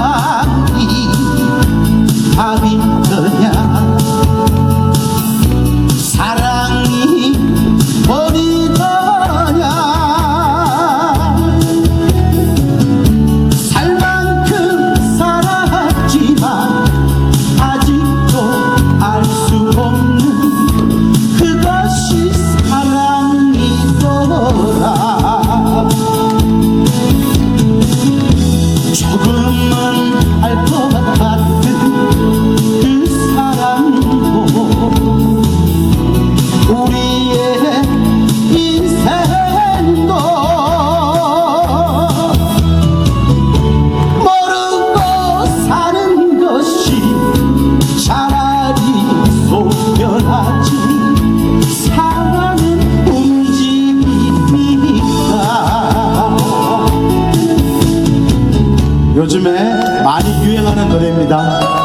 Ah. 사랑하는 노래입니다.